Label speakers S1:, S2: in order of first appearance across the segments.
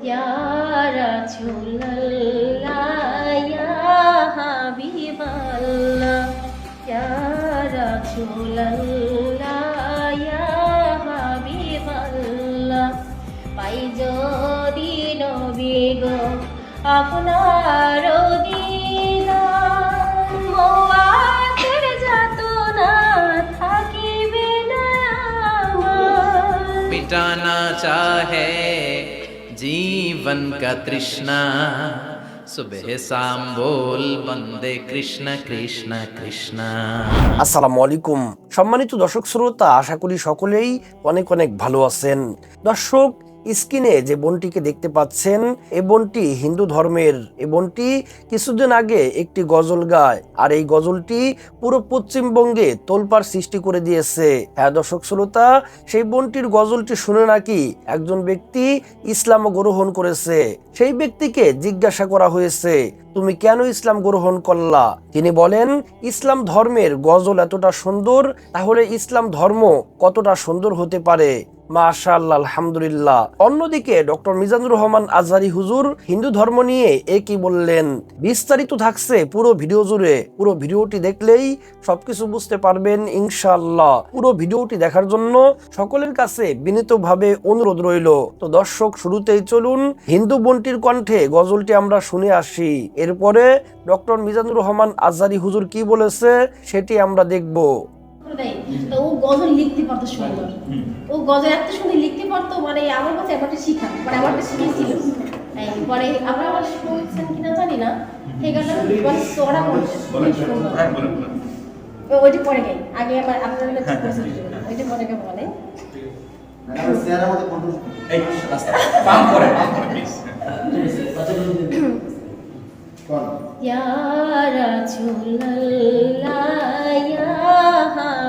S1: ইয়ারা চুল্লা হাবিবাল্লা ইয়ারা চুল্লা হাবিবাল্লা পাই যদি নবী গো আপনার
S2: मिटाना চাহে जीवन का तृष्णा सुबह शाम बोल बंदे कृष्ण कृष्ण कृष्ण
S3: আসসালামু আলাইকুম সম্মানিত দর্শক শ্রোতা আশা করি সকলেই অনেক অনেক ভালো আছেন দর্শক স্ক্রিনে যে বনটিকে দেখতে পাচ্ছেন এই বনটি হিন্দু ধর্মের। এই বনটি কিছুদিন আগে একটি গজল গায়, আর এই গজলটি পুরো পশ্চিমবঙ্গে তোলপাড় সৃষ্টি করে দিয়েছে। হ্যাঁ দর্শক শ্রোতা, সেই বনটির গজলটি শুনে নাকি একজন ব্যক্তি ইসলাম গ্রহণ করেছে। সেই ব্যক্তিকে জিজ্ঞাসা করা হয়েছে, তুমি কেন ইসলাম গ্রহণ করলা? তিনি বলেন, ইসলাম ধর্মের গজল এতটা সুন্দর, তাহলে ইসলাম ধর্ম কতটা সুন্দর হতে পারে? মাশাআল্লাহ, আলহামদুলিল্লাহ। অন্যদিকে ডক্টর মিজানুর রহমান আজহারি হুজুর হিন্দু ধর্ম নিয়ে এ কি বললেন? বিস্তারিত থাকছে পুরো ভিডিও জুড়ে। পুরো ভিডিওটি দেখলেই সবকিছু বুঝতে পারবেন ইনশাআল্লাহ। পুরো ভিডিওটি দেখার জন্য সকলের কাছে বিনীতভাবে অনুরোধ রইল। তো দর্শক, শুরুতেই চলুন হিন্দু বন্টির কণ্ঠে গজলটি আমরা শুনে আসি। এরপরে ডক্টর মিজানুর রহমান আজহারি হুজুর কি বলেছে, সেটি আমরা দেখব।
S1: দেয়। তো ও গজল লিখতে পারতো সুন্দর। ও গজল এত সুন্দর লিখতে পারতো মানে আমার কাছে আমারটা শিখা মানে আমারটা শিখেছিল পরে আমরা আবার শুনছেন কিনা জানি না। সেই গানটা মানে ও- ওইটা পরে গাই। আগে আমার আপনার কাছে ওইটা পরে গাই বলে।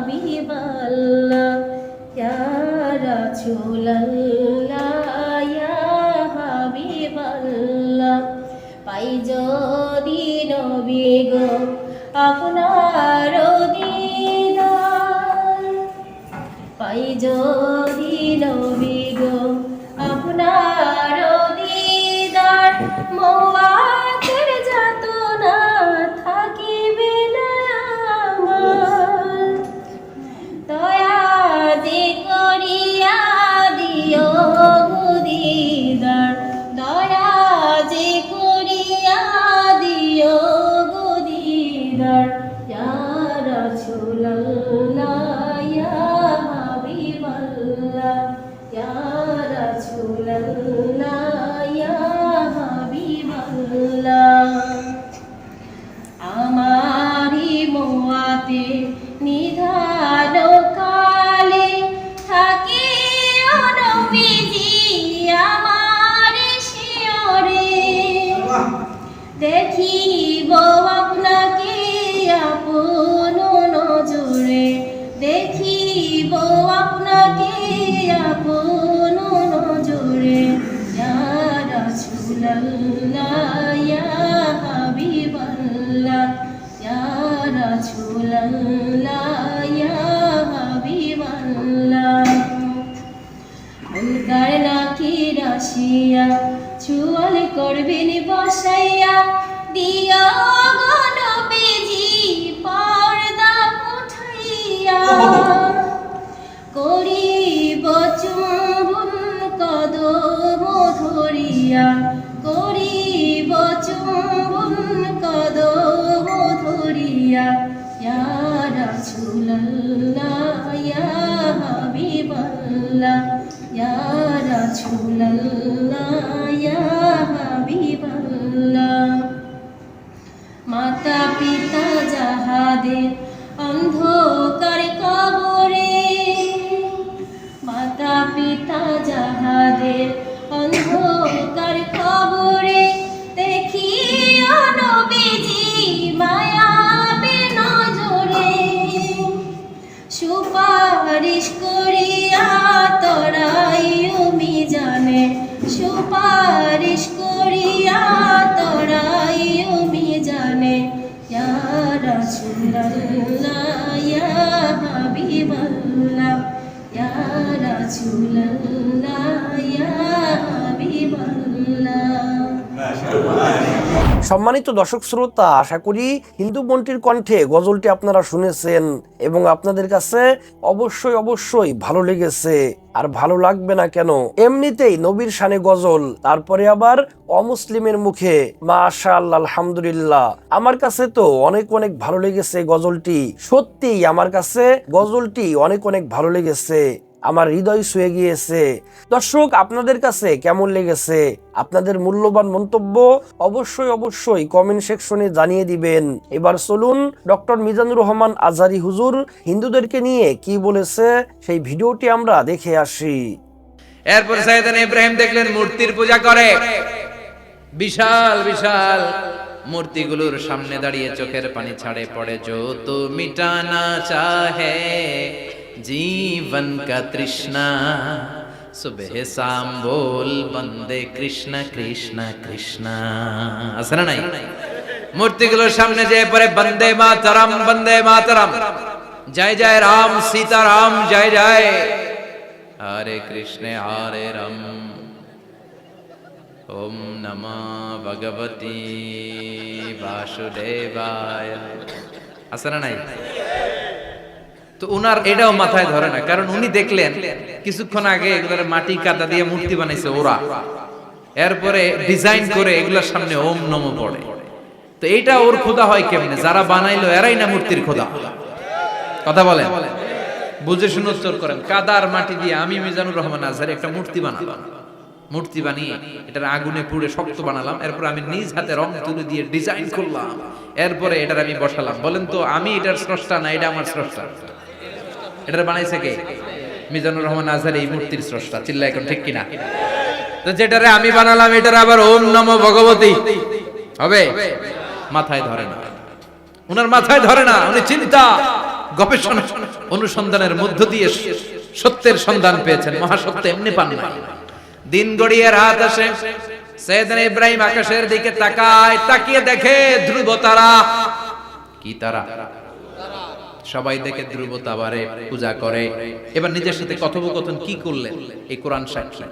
S1: হাবিবাল্লাহ ইয়া রাসূলাল্লাহ পাই যদি নবী গো আপনার দিদার পাই যদি দেখিব আপনাকে আপন নজরে, দেখিব আপনাকে আপন নজরে। রাসূলুল্লাহ ইয়া হাবিবাল্লাহ রাসূলুল্লাহ ইয়া হাবিবাল্লাহ। উনকার নাকি রাশিয়া চুয়াল করবেন বসাইয়া দিয়া গণ বেজি পর্দা উঠাইয়া। করিব চুম্বন কদম ধরিয়া, করিব চুম্বন কদম ধরিয়া ইয়া রাসূলুল্লাহ মাতা পিতা যাহাদের অন্ধকার কবরে মাতা পিতা যাহাদের অন্ধকার কবরে দেখি নবীজি মায়াবে নজরে সুপারিশ করিয়া উমি জানে সুপারিশ করিয়া তোরাই উমি জানে। ইয়ারা ইয়া হাবিবাল্লাহ ইয়া রাসূলুল্লাহ ইয়া হাবিবাল্লাহ।
S3: সম্মানিত দর্শক শ্রোতা, আশা করি হিন্দু বোনটির কণ্ঠে গজলটি আপনারা শুনেছেন এবং আপনাদের কাছে অবশ্যই অবশ্যই ভালো লেগেছে। আর ভালো লাগবে না কেন? এমনিতেই নবীর শানে গজল, তারপরে আবার অমুসলিমের মুখে। মাশা আল্লাহ আলহামদুলিল্লাহ। আমার কাছে তো অনেক অনেক ভালো লেগেছে গজলটি। সত্যি আমার কাছে গজলটি অনেক অনেক ভালো লেগেছে। আমার হৃদয় শুয়ে গিয়েছে। দর্শক, আপনাদের কাছে কেমন লেগেছে? আপনাদের মূল্যবান মন্তব্য অবশ্যই অবশ্যই কমেন্ট সেকশনে জানিয়ে দিবেন। এবার চলুন, ডক্টর মিজানুর রহমান আজারি হুজুর হিন্দুদেরকে নিয়ে কি বলেছে সেই ভিডিওটি আমরা দেখে আসি।
S2: এরপর সাইদান ইব্রাহিম দেখলেন মূর্তির পূজা করে। বিশাল বিশাল মূর্তিগুলোর সামনে দাঁড়িয়ে চোখের পানি ছাড়ে পড়ে। যত মিটানা চাহে जीवन का तृष्णा सुबह शाम बोल बंदे কৃষ্ণ কৃষ্ণ কৃষ্ণ আছে না নাই মূর্তিগুলোর সামনে যে পরে বন্দে মাতরম বন্দে মাতরম জয় জয় রাম সীতারাম জয় জয় হরে কৃষ্ণ হরে রাম ওম নম ভগবতী বাসুদেবায় আছে না নাই তো উনার এটাও মাথায় ধরে না কারণ উনি দেখলেন কিছুক্ষণ আগে এগুলোর মাটি কাদা দিয়ে মূর্তি বানাইছে ওরা। এরপরে ডিজাইন করে এগুলোর সামনে ওম নম পড়ে। তো এইটা ওর খোদা হয় কেমনে? যারা বানাইলো এরাই না মূর্তির খোদা কথা বলেন। বুঝে শুনে উত্তর করেন। কাদার মাটি দিয়ে আমি মিজানুর রহমান আজহারি একটা মূর্তি বানালাম। মূর্তি বানিয়ে এটার আগুনে পুড়ে শক্ত বানালাম। এরপর আমি নিজ হাতে রং তুলে দিয়ে ডিজাইন করলাম। এরপরে এটার আমি বসালাম। বলেন তো আমি এটার স্রষ্টা না এটা আমার স্রষ্টা? এটার বানাইছে কে? মিজানুর রহমান আজহারি, এই মূর্তির স্রষ্টা। চিল্লা এখন ঠিক কিনা? তো যেটারে আমি বানালাম, এটার আবার ওম নম ভগবতী। হবে? মাথায় ধরে না। উনার মাথায় ধরে না, উনি চিন্তা গবেষণা, অনুসন্ধানের মধ্য দিয়ে সত্যের সন্ধান পেয়েছেন। মহাসত্য এমনি পান না দিন গড়িয়ে রাত আসে। সৈয়দনা ইব্রাহিম আকাশের দিকে তাকায়, তাকিয়ে দেখে ধ্রুব তারা কি তারা? সবাই দেখে ধ্রুব তাবারে পূজা করে। এবার নিজের সাথে কথোপকথন কি করলেন? এই কোরআন সাক্ষী।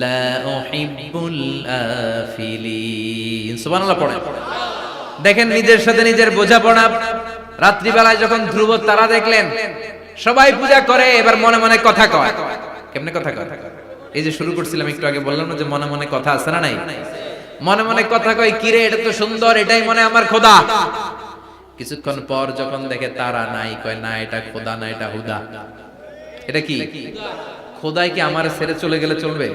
S2: লা দেখেন নিজের সাথে নিজের বোঝাপড়া। রাত্রিবেলায় যখন ধ্রুব তারা দেখলেন সবাই পূজা করে, এবার মনে মনে কথা কয়। কেমনে কথা কয়? এই যে শুরু করছিলাম, একটু আগে বললাম না যে মনে মনে কথা আছে না নাই? মনে মনে কথা কয়, কিরে, এটা তো সুন্দর, এটাই মনে আমার খোদা। কিছুক্ষণ পর যখন দেখে তারা নাই, কয়, না, এটা খোদা না, এটা হুদা। এটা কি? খোদাই কি আমার ছেড়ে চলে গেলে চলবে?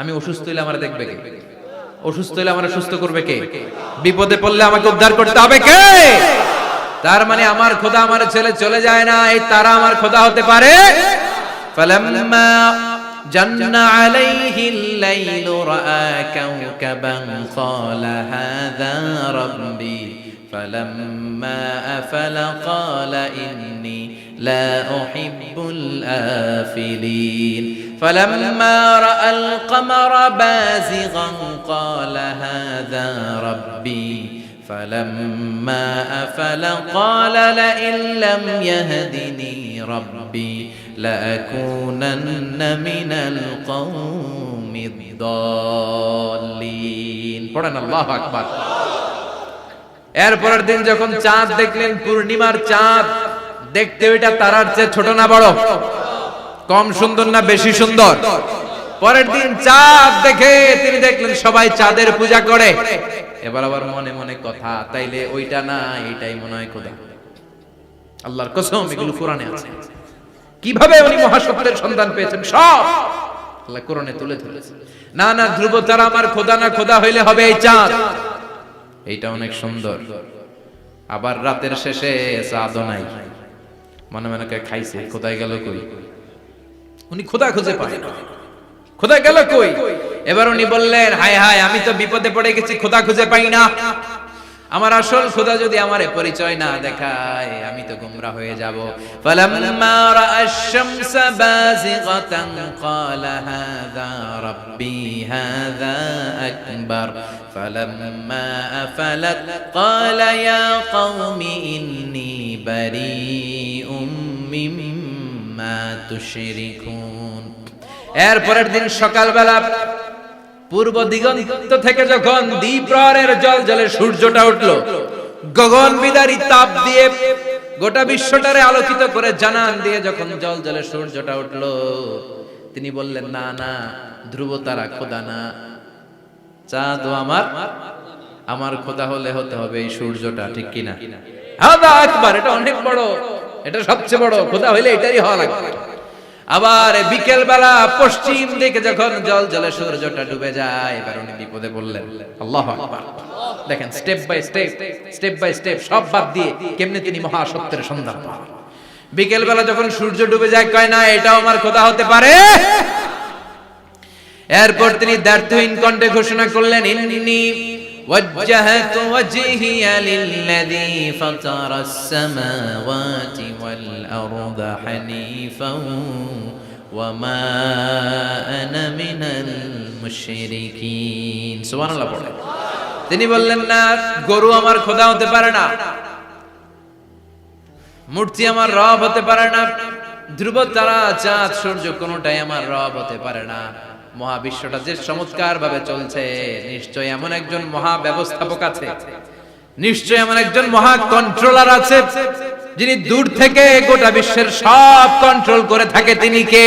S2: আমি অসুস্থ হইলে আমার দেখবে কে? অসুস্থ হইলে আমার সুস্থ করবে কে? বিপদে পড়লে আমাকে উদ্ধার করতে হবে কে? তার মানে আমার খোদা আমার ছেলে চলে যায় না এই তারা আমার খোদা হতে পারে ফালাম্মা জান্না আলাইহি আল-লাইলু রাআ কাওকাবান ক্বালা হাযা রাব্বি فلما أفل قال إني لا أحب الآفلين فلما رأى القمر بازغا قال هذا ربي فلما أفل قال لئن لم يهدني ربي لأكونن من القوم الضالين পড়েন আল্লাহ আকবার এরপরের দিন যখন চাঁদ দেখলেন পূর্ণিমার চাঁদ দেখতে ওইটা তারার চেয়ে ছোট না বড় কম সুন্দর না বেশি সুন্দর পরের দিন চাঁদ দেখে তিনি দেখলেন সবাই চাঁদের পূজা করে এবার আবার মনে মনে কথা, তাইলে ওইটা না, এইটাই মনে হয় খোদা। আল্লাহর কসম, এগুলো কোরআনে আছে। কীভাবে উনি মহাসত্যের সন্ধান পেয়েছেন? সব আল্লাহ কোরআনে তুলে ধরেছে। না না ধ্রুব তারা আমার খোদা না, খোদা হইলে হবে এই চাঁদ। এইটা অনেক সুন্দর। আবার রাতের শেষে চাঁদও নাই। মনে মনে খাইছে কোথায় গেল কই? উনি খোদা খুঁজে পায়। না খোদা গেল কই? এবার উনি বললেন, হায় হায়, আমি তো বিপদে পড়ে গেছি, খোদা খুঁজে পাই না। আমার আসল খোদা যদি আমারে পরিচয় না দেখায়, আমি তো গুমরা হয়ে যাব। ফালাম্মা রাআ আশ-শামস বাযিগাতান ক্বালা, হাযা রাব্বি, হাযা আকবার। ফালাম্মা আফালাত, ক্বালা ইয়া কওমি ইন্নী বারীউম মিম্মা তুশরিকুন। এর পরের দিন সকালবেলা পূর্ব দিগন্ত থেকে যখন দ্বীপ্রহরের জল জলে সূর্যটা উঠল, গগন বিদারী তাপ দিয়ে গোটা বিশ্বটারে আলোকিত করে জানান দিয়ে যখন জল জলে সূর্যটা উঠল, তিনি বললেন, না না ধ্রুব তারা খোদা না। চাঁদ আমার আমার খোদা হলে হতে হবে এই সূর্যটা, ঠিক কিনা? হাদা আকবার, এটা অনেক বড়, এটা সবচেয়ে বড়, খোদা হইলে এটারই হওয়া লাগবে। আবার বিকেল বেলা পশ্চিম দিকে যখন জল জলে সূর্যটা ডুবে যায়, এবার উনি বিপদে বললেন আল্লাহ দেখেন step by step step by step সব বাদ দিয়ে কেমনে তিনি মহাসত্যের সন্ধান পান। বিকেল বেলা যখন সূর্য ডুবে যায়, কয়, না, এটাও আমার খোদা হতে পারে। এরপর তিনি দ্ব্যর্থহীন কণ্ঠে ঘোষণা করলেন, ইন্নি وجهت وجهي للذي فطر السماوات والأرض حنيفا وما أنا من المشركين سبحان الله পড়ে তিনি বললেন না গরু আমার খোদা হতে পারে না মূর্তি আমার রব হতে পারে না ধ্রুব তারা চাঁদ সূর্য কোনোটাই আমার রব হতে পারে না মহাবিশ্বটা যে চমৎকার ভাবে চলছে নিশ্চয় এমন একজন মহা ব্যবস্থাপক আছে। নিশ্চয় এমন একজন মহা কন্ট্রোলার আছে, যিনি দূর থেকে গোটা বিশ্বের সব কন্ট্রোল করে থাকে। তিনি কে?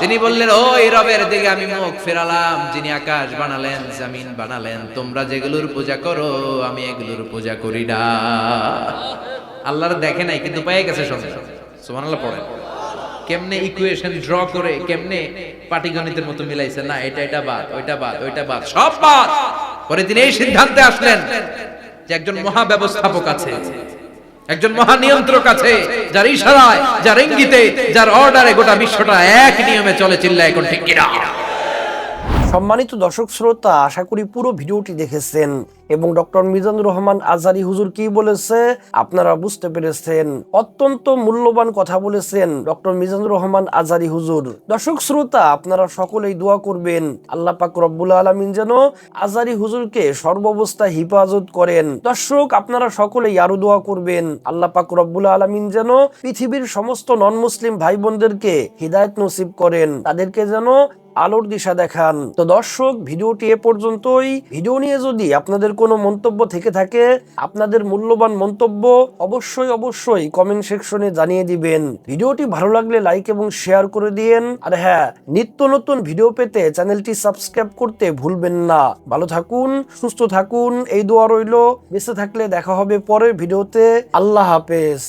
S2: তিনি বললেন, ওই রবের দিকে আমি মুখ ফেরালাম, যিনি আকাশ বানালেন, জমিন বানালেন। তোমরা যেগুলোর পূজা করো, আমি এগুলোর পূজা করি না। আল্লাহর দেখে নাই, কিন্তু পেয়ে গেছে সঙ্গে সুবহানাল্লাহ পড়ে কেমনে ইকুয়েশন ড্র করে, কেমনে পাটিগণিতের মতো মিলাইছে? না, এটা এটা বাদ, ওইটা বাদ ওইটা বাদ, সব বাদ। পরে তিনি এই সিদ্ধান্তে আসলেন যে একজন মহা ব্যবস্থাপক আছে, একজন মহা নিয়ন্ত্রক আছে, যার ইশারায়, যার ইঙ্গিতে, যার অর্ডারে গোটা বিশ্বটা এক নিয়মে চলে চিল্লায় এখন ঠিক কিনা?
S3: সম্মানিত দর্শক শ্রোতা, আশা করি পুরো ভিডিওটি দেখেছেন। এবং ডক্টর মিজানুর রহমান আজারি হুজুর কি বলেছে? আপনারা বুঝতে পেরেছেন, অত্যন্ত মূল্যবান কথা বলেছেন ডক্টর মিজানুর রহমান আজারি হুজুর। দর্শক শ্রোতা, আপনারা সকলেই দোয়া করবেন, আল্লাহ পাক রব্বুল আলমিন যেন আজারি হুজুরকে সর্বাবস্থায় হিফাজত করেন। দর্শক, আপনারা সকলেই আরও দোয়া করবেন, আল্লাহ পাক রব্বুল আলমিন যেন পৃথিবীর সমস্ত নন মুসলিম ভাই বোনদেরকে হৃদায়ত নসিব করেন, তাদেরকে যেন আলোর দিশা দেখান। তো দর্শক, ভিডিওটি এ পর্যন্তই। ভিডিও নিয়ে যদি আপনাদের কোনো মন্তব্য থেকে থাকে, আপনাদের মূল্যবান মন্তব্য অবশ্যই অবশ্যই কমেন্ট সেকশনে জানিয়ে দিবেন। ভিডিওটি ভালো লাগলে লাইক এবং শেয়ার করে দিয়েন। আর হ্যাঁ নিত্য নতুন ভিডিও পেতে চ্যানেলটি সাবস্ক্রাইব করতে ভুলবেন না। ভালো থাকুন, সুস্থ থাকুন, এই দোয়া রইল। বেঁচে থাকলে দেখা হবে পরের ভিডিওতে আল্লাহ হাফেজ।